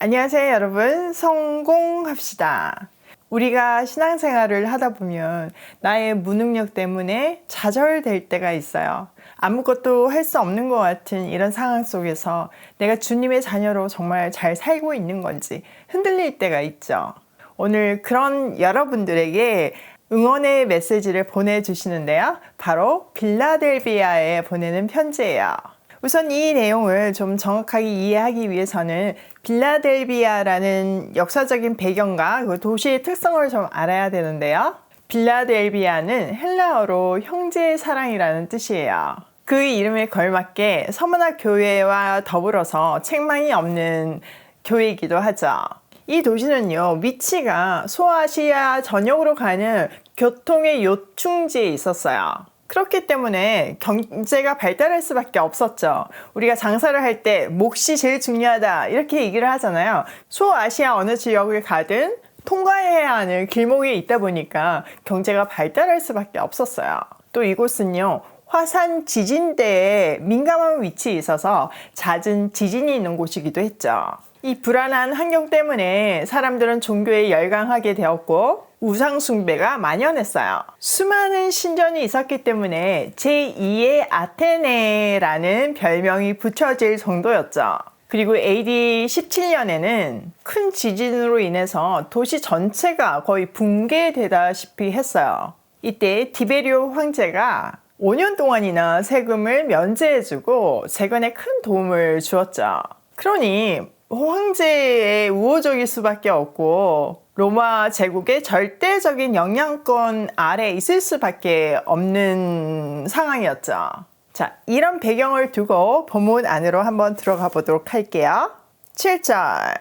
안녕하세요, 여러분. 성공합시다. 우리가 신앙생활을 하다 보면 나의 무능력 때문에 좌절될 때가 있어요. 아무것도 할 수 없는 것 같은 이런 상황 속에서 내가 주님의 자녀로 정말 잘 살고 있는 건지 흔들릴 때가 있죠. 오늘 그런 여러분들에게 응원의 메시지를 보내주시는데요. 바로 빌라델비아에 보내는 편지예요. 우선 이 내용을 좀 정확하게 이해하기 위해서는 빌라델비아라는 역사적인 배경과 그 도시의 특성을 좀 알아야 되는데요. 빌라델비아는 헬라어로 형제의 사랑이라는 뜻이에요. 그 이름에 걸맞게 서문화 교회와 더불어서 책망이 없는 교회이기도 하죠. 이 도시는요, 위치가 소아시아 전역으로 가는 교통의 요충지에 있었어요. 그렇기 때문에 경제가 발달할 수밖에 없었죠. 우리가 장사를 할 때 몫이 제일 중요하다 이렇게 얘기를 하잖아요. 소아시아 어느 지역을 가든 통과해야 하는 길목에 있다 보니까 경제가 발달할 수밖에 없었어요. 또 이곳은요. 화산 지진대에 민감한 위치에 있어서 잦은 지진이 있는 곳이기도 했죠. 이 불안한 환경 때문에 사람들은 종교에 열광하게 되었고 우상숭배가 만연했어요. 수많은 신전이 있었기 때문에 제2의 아테네라는 별명이 붙여질 정도였죠. 그리고 AD 17년에는 큰 지진으로 인해서 도시 전체가 거의 붕괴되다시피 했어요. 이때 디베리오 황제가 5년 동안이나 세금을 면제해주고 재건에 큰 도움을 주었죠. 그러니 황제의 우호적일 수밖에 없고 로마 제국의 절대적인 영향권 아래 있을 수밖에 없는 상황이었죠. 자, 이런 배경을 두고 본문 안으로 한번 들어가 보도록 할게요. 7절.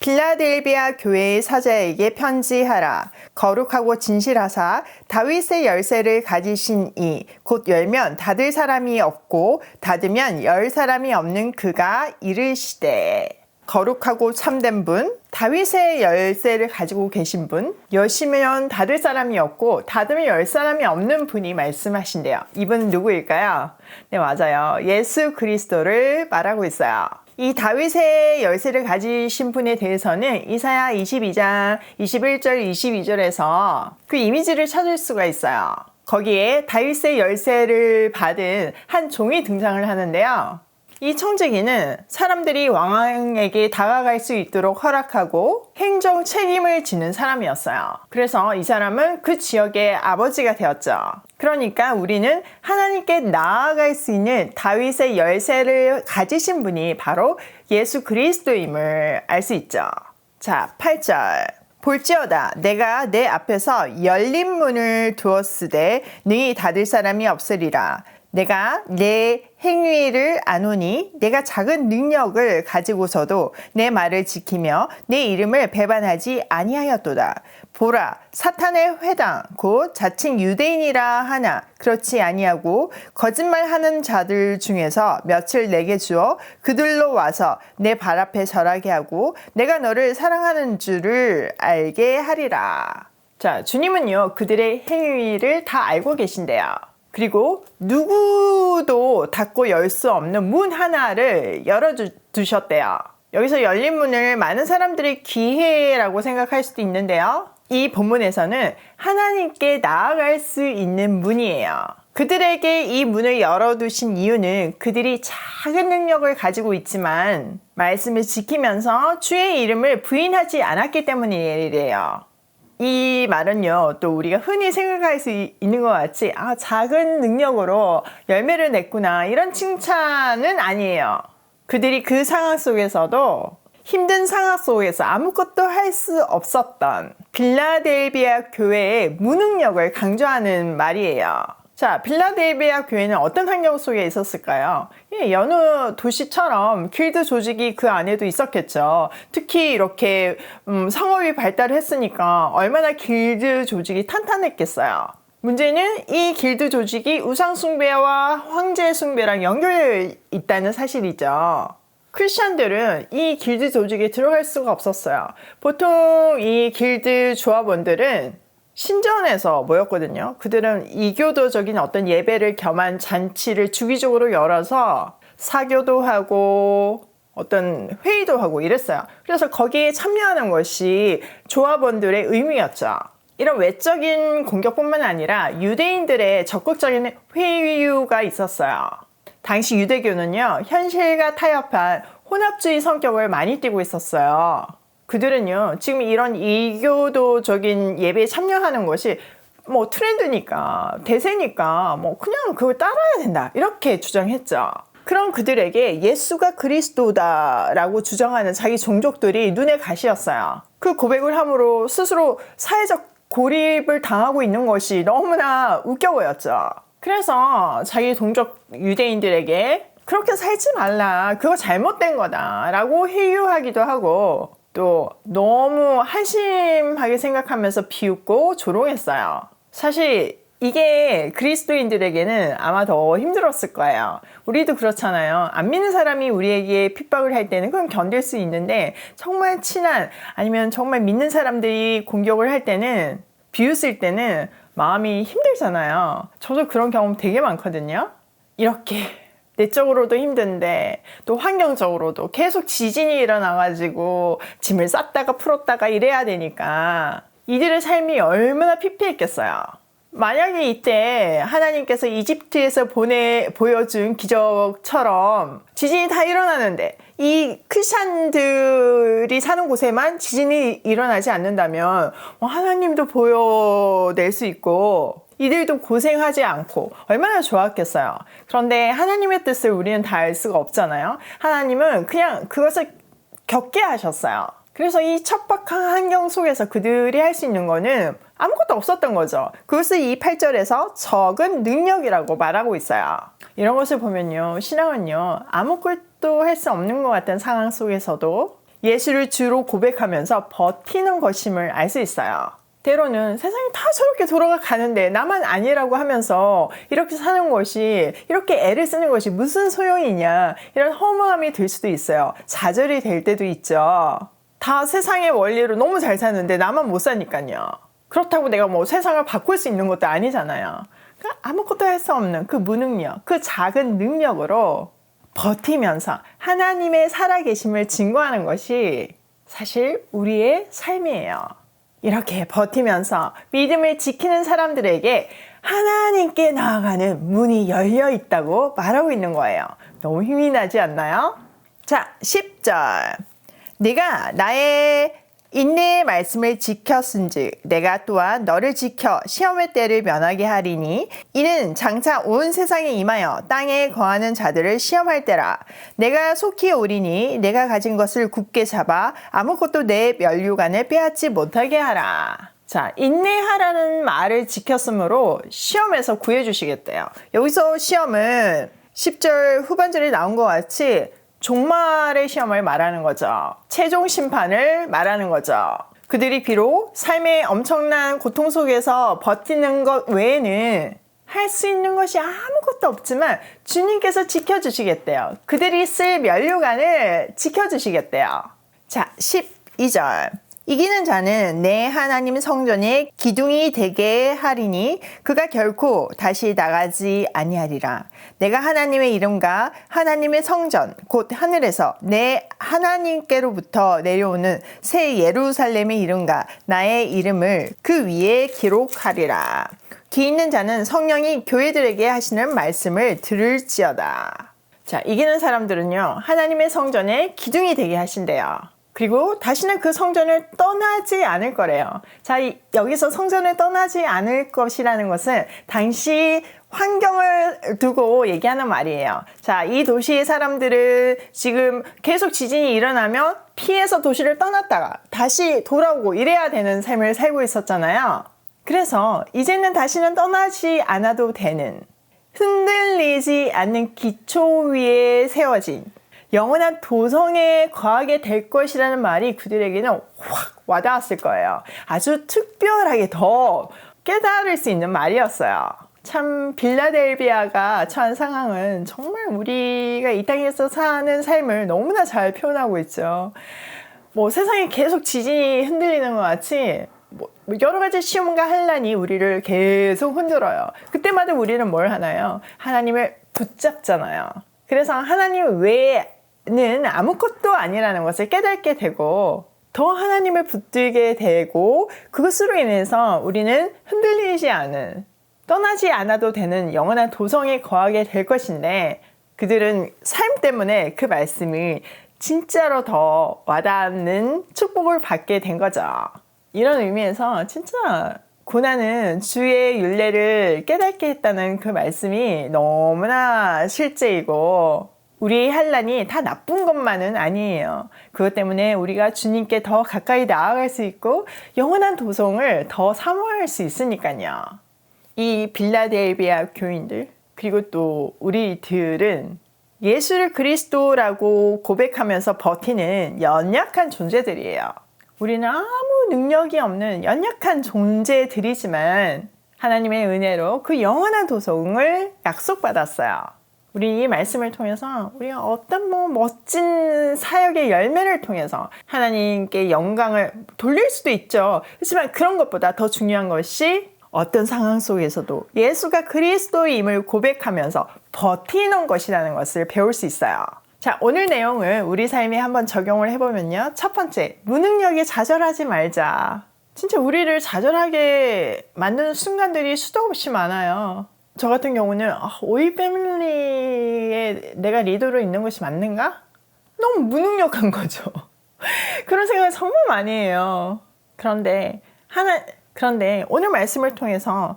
빌라델비아 교회의 사자에게 편지하라. 거룩하고 진실하사 다윗의 열쇠를 가지신 이 곧 열면 닫을 사람이 없고 닫으면 열 사람이 없는 그가 이르시되 거룩하고 참된 분, 다윗의 열쇠를 가지고 계신 분, 여시면 닫을 사람이 없고 닫으면 열 사람이 없는 분이 말씀하신대요. 이분 누구일까요? 네, 맞아요. 예수 그리스도를 말하고 있어요. 이 다윗의 열쇠를 가지신 분에 대해서는 이사야 22장 21절 22절에서 그 이미지를 찾을 수가 있어요. 거기에 다윗의 열쇠를 받은 한 종이 등장을 하는데요. 이 청지기는 사람들이 왕에게 다가갈 수 있도록 허락하고 행정 책임을 지는 사람이었어요. 그래서 이 사람은 그 지역의 아버지가 되었죠. 그러니까 우리는 하나님께 나아갈 수 있는 다윗의 열쇠를 가지신 분이 바로 예수 그리스도임을 알 수 있죠. 자, 8절. 볼지어다 내가 내 앞에서 열린 문을 두었으되 능히 닫을 사람이 없으리라. 내가 내 행위를 아노니 내가 작은 능력을 가지고서도 내 말을 지키며 내 이름을 배반하지 아니하였도다. 보라 사탄의 회당 곧 자칭 유대인이라 하나 그렇지 아니하고 거짓말하는 자들 중에서 며칠 내게 주어 그들로 와서 내 발 앞에 절하게 하고 내가 너를 사랑하는 줄을 알게 하리라. 자 주님은요 그들의 행위를 다 알고 계신데요. 그리고 누구도 닫고 열 수 없는 문 하나를 열어두셨대요. 여기서 열린 문을 많은 사람들이 기회라고 생각할 수도 있는데요. 이 본문에서는 하나님께 나아갈 수 있는 문이에요. 그들에게 이 문을 열어두신 이유는 그들이 작은 능력을 가지고 있지만 말씀을 지키면서 주의 이름을 부인하지 않았기 때문이래요. 이 말은요, 또 우리가 흔히 생각할 수 있는 것 같이, 아, 작은 능력으로 열매를 냈구나. 이런 칭찬은 아니에요. 그들이 그 상황 속에서도 힘든 상황 속에서 아무것도 할 수 없었던 빌라델비아 교회의 무능력을 강조하는 말이에요. 자, 빌라델비아 교회는 어떤 환경 속에 있었을까요? 예, 여느 도시처럼 길드 조직이 그 안에도 있었겠죠. 특히 이렇게 음, 상업이 발달했으니까 얼마나 길드 조직이 탄탄했겠어요. 문제는 이 길드 조직이 우상 숭배와 황제 숭배랑 연결 있다는 사실이죠. 크리스천들은 이 길드 조직에 들어갈 수가 없었어요. 보통 이 길드 조합원들은 신전에서 모였거든요. 그들은 이교도적인 어떤 예배를 겸한 잔치를 주기적으로 열어서 사교도 하고 어떤 회의도 하고 이랬어요. 그래서 거기에 참여하는 것이 조합원들의 의무였죠. 이런 외적인 공격뿐만 아니라 유대인들의 적극적인 회유가 있었어요. 당시 유대교는요, 현실과 타협한 혼합주의 성격을 많이 띠고 있었어요. 그들은요, 지금 이런 이교도적인 예배에 참여하는 것이 뭐 트렌드니까, 대세니까, 뭐 그냥 그걸 따라야 된다. 이렇게 주장했죠. 그럼 그들에게 예수가 그리스도다라고 주장하는 자기 종족들이 눈에 가시였어요. 그 고백을 함으로 스스로 사회적 고립을 당하고 있는 것이 너무나 웃겨 보였죠. 그래서 자기 동족 유대인들에게 그렇게 살지 말라. 그거 잘못된 거다. 라고 회유하기도 하고 또 너무 한심하게 생각하면서 비웃고 조롱했어요. 사실 이게 그리스도인들에게는 아마 더 힘들었을 거예요. 우리도 그렇잖아요. 안 믿는 사람이 우리에게 핍박을 할 때는 그건 견딜 수 있는데 정말 친한 아니면 정말 믿는 사람들이 공격을 할 때는 비웃을 때는 마음이 힘들잖아요. 저도 그런 경험 되게 많거든요. 이렇게 내적으로도 힘든데 또 환경적으로도 계속 지진이 일어나가지고 짐을 쌌다가 풀었다가 이래야 되니까 이들의 삶이 얼마나 피폐했겠어요. 만약에 이때 하나님께서 이집트에서 보내 보여준 기적처럼 지진이 다 일어나는데 이 크리스찬들이 사는 곳에만 지진이 일어나지 않는다면 뭐 하나님도 보여낼 수 있고 이들도 고생하지 않고 얼마나 좋았겠어요. 그런데 하나님의 뜻을 우리는 다 알 수가 없잖아요. 하나님은 그냥 그것을 겪게 하셨어요. 그래서 이 척박한 환경 속에서 그들이 할 수 있는 거는 아무것도 없었던 거죠. 그것을 이 8절에서 적은 능력이라고 말하고 있어요. 이런 것을 보면요. 신앙은요. 아무것도 할 수 없는 것 같은 상황 속에서도 예수를 주로 고백하면서 버티는 것임을 알 수 있어요. 때로는 세상이 다 저렇게 돌아가 가는데 나만 아니라고 하면서 이렇게 사는 것이 이렇게 애를 쓰는 것이 무슨 소용이냐 이런 허무함이 들 수도 있어요. 좌절이 될 때도 있죠. 다 세상의 원리로 너무 잘 사는데 나만 못 사니까요. 그렇다고 내가 뭐 세상을 바꿀 수 있는 것도 아니잖아요. 그러니까 아무것도 할 수 없는 그 무능력, 그 작은 능력으로 버티면서 하나님의 살아계심을 증거하는 것이 사실 우리의 삶이에요. 이렇게 버티면서 믿음을 지키는 사람들에게 하나님께 나아가는 문이 열려 있다고 말하고 있는 거예요. 너무 힘이 나지 않나요? 자, 10절. 네가 나의 인내의 말씀을 지켰은즉 내가 또한 너를 지켜 시험의 때를 면하게 하리니 이는 장차 온 세상에 임하여 땅에 거하는 자들을 시험할 때라 내가 속히 오리니 내가 가진 것을 굳게 잡아 아무것도 내 면류관을 빼앗지 못하게 하라 자, 인내하라는 말을 지켰으므로 시험에서 구해주시겠대요. 여기서 시험은 10절 후반절에 나온 것 같이 종말의 시험을 말하는 거죠. 최종 심판을 말하는 거죠. 그들이 비록 삶의 엄청난 고통 속에서 버티는 것 외에는 할 수 있는 것이 아무것도 없지만 주님께서 지켜주시겠대요. 그들이 쓸 면류관을 지켜주시겠대요. 자, 12절. 이기는 자는 내 하나님 성전의 기둥이 되게 하리니 그가 결코 다시 나가지 아니하리라. 내가 하나님의 이름과 하나님의 성전 곧 하늘에서 내 하나님께로부터 내려오는 새 예루살렘의 이름과 나의 이름을 그 위에 기록하리라. 뒤 있는 자는 성령이 교회들에게 하시는 말씀을 들을지어다. 자, 이기는 사람들은요, 하나님의 성전에 기둥이 되게 하신대요. 그리고 다시는 그 성전을 떠나지 않을 거래요. 자, 여기서 성전을 떠나지 않을 것이라는 것은 당시 환경을 두고 얘기하는 말이에요. 자, 이 도시의 사람들을 지금 계속 지진이 일어나면 피해서 도시를 떠났다가 다시 돌아오고 이래야 되는 삶을 살고 있었잖아요. 그래서 이제는 다시는 떠나지 않아도 되는 흔들리지 않는 기초 위에 세워진 영원한 도성에 거하게 될 것이라는 말이 그들에게는 확 와닿았을 거예요. 아주 특별하게 더 깨달을 수 있는 말이었어요. 참 빌라델비아가 처한 상황은 정말 우리가 이 땅에서 사는 삶을 너무나 잘 표현하고 있죠. 뭐 세상에 계속 지진이 흔들리는 것 같이 뭐 여러 가지 시험과 환란이 우리를 계속 흔들어요. 그때마다 우리는 뭘 하나요? 하나님을 붙잡잖아요. 그래서 하나님 왜 우리 는 아무것도 아니라는 것을 깨닫게 되고 더 하나님을 붙들게 되고 그것으로 인해서 우리는 흔들리지 않은 떠나지 않아도 되는 영원한 도성에 거하게 될 것인데 그들은 삶 때문에 그 말씀이 진짜로 더 와닿는 축복을 받게 된 거죠. 이런 의미에서 진짜 고난은 주의 윤례를 깨닫게 했다는 그 말씀이 너무나 실제이고 우리의 환란이 다 나쁜 것만은 아니에요. 그것 때문에 우리가 주님께 더 가까이 나아갈 수 있고 영원한 도성을 더 사모할 수 있으니까요. 이 빌라델비아 교인들 그리고 또 우리들은 예수를 그리스도라고 고백하면서 버티는 연약한 존재들이에요. 우리는 아무 능력이 없는 연약한 존재들이지만 하나님의 은혜로 그 영원한 도성을 약속받았어요. 우리 이 말씀을 통해서 우리가 어떤 뭐 멋진 사역의 열매를 통해서 하나님께 영광을 돌릴 수도 있죠. 하지만 그런 것보다 더 중요한 것이 어떤 상황 속에서도 예수가 그리스도임을 고백하면서 버티는 것이라는 것을 배울 수 있어요. 자, 오늘 내용을 우리 삶에 한번 적용을 해보면요. 첫 번째, 무능력에 좌절하지 말자. 진짜 우리를 좌절하게 만드는 순간들이 수도 없이 많아요. 저 같은 경우는 아, 오이 패밀리에 내가 리더로 있는 것이 맞는가? 너무 무능력한 거죠. 그런 생각을 정말 많이 해요. 그런데 하나 그런데 오늘 말씀을 통해서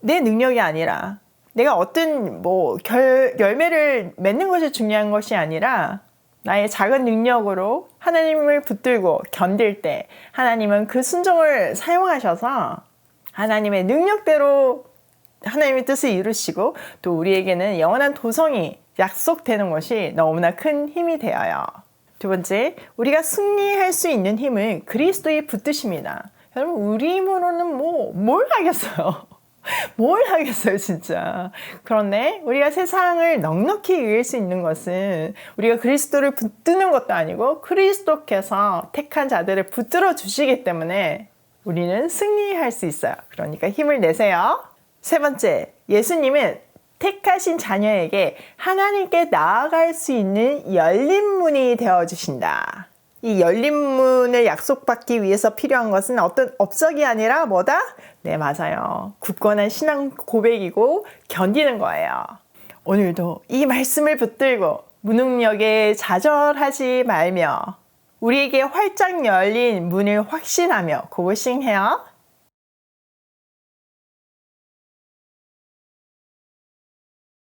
내 능력이 아니라 내가 어떤 뭐 결, 열매를 맺는 것이 중요한 것이 아니라 나의 작은 능력으로 하나님을 붙들고 견딜 때 하나님은 그 순종을 사용하셔서 하나님의 능력대로 하나님의 뜻을 이루시고 또 우리에게는 영원한 도성이 약속되는 것이 너무나 큰 힘이 되어요. 두 번째, 우리가 승리할 수 있는 힘은 그리스도의 붙드십니다. 여러분, 우리 힘으로는 뭐, 뭘 하겠어요? 뭘 하겠어요, 진짜. 그런데 우리가 세상을 넉넉히 이길 수 있는 것은 우리가 그리스도를 붙드는 것도 아니고 그리스도께서 택한 자들을 붙들어 주시기 때문에 우리는 승리할 수 있어요. 그러니까 힘을 내세요. 세 번째, 예수님은 택하신 자녀에게 하나님께 나아갈 수 있는 열린 문이 되어 주신다. 이 열린 문을 약속받기 위해서 필요한 것은 어떤 업적이 아니라 뭐다? 네, 맞아요. 굳건한 신앙 고백이고 견디는 거예요. 오늘도 이 말씀을 붙들고 무능력에 좌절하지 말며 우리에게 활짝 열린 문을 확신하며 고고싱해요.